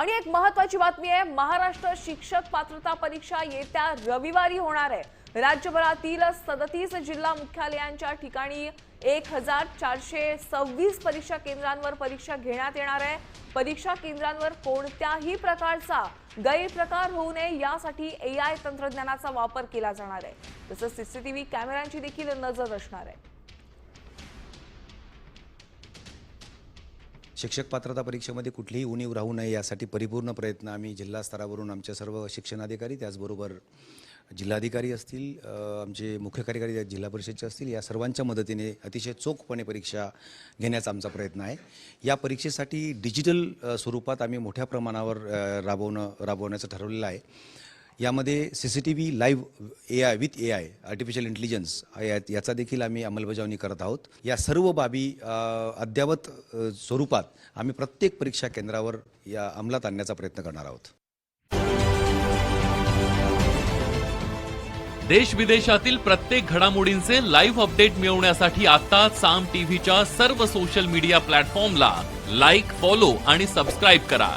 आणि एक महत्वाची बातमी आहे महाराष्ट्र शिक्षक पात्रता परीक्षा येत्या रविवारी होणार आहे. राज्यभरातील सदतीस जिल्हा मुख्यालयांच्या ठिकाणी एक हजार चारशे सव्वीस परीक्षा केंद्रांवर परीक्षा घेण्यात येणार आहे. परीक्षा केंद्रांवर कोणत्याही प्रकारचा गैरप्रकार होऊ नये यासाठी ए आय तंत्रज्ञानाचा वापर केला जाणार आहे. तसंच सीसीटीव्ही कॅमेऱ्यांची देखील नजर असणार आहे. शिक्षक पात्रता परीक्षेमध्ये कुठलीही उणीव राहू नये यासाठी परिपूर्ण प्रयत्न आम्ही जिल्हा स्तरावरून आमच्या सर्व शिक्षणाधिकारी त्याचबरोबर जिल्हाधिकारी असतील आमचे मुख्य कार्यकारी जिल्हा परिषदचे असतील या सर्वांच्या मदतीने अतिशय चोखपणे परीक्षा घेण्याचा आमचा प्रयत्न आहे. या परीक्षेसाठी डिजिटल स्वरूपात आम्ही मोठ्या प्रमाणावर राबवणं राबवण्याचं ठरवलेलं आहे. यामध्ये C C T V live A I with A I artificial intelligence याचा देखील आम्ही अंमलबजावणी करत आहोत. या सर्व बाबी अद्ययावत स्वरूपात आम्ही प्रत्येक परीक्षा केंद्रावर या अंमलात आणण्याचा प्रयत्न करणार आहोत. देश विदेशातील प्रत्येक घडामोडींचे लाईव्ह अपडेट मिळवण्यासाठी आता साम टीव्हीच्या सर्व सोशल मीडिया प्लॅटफॉर्मला लाईक फॉलो आणि सबस्क्राईब करा.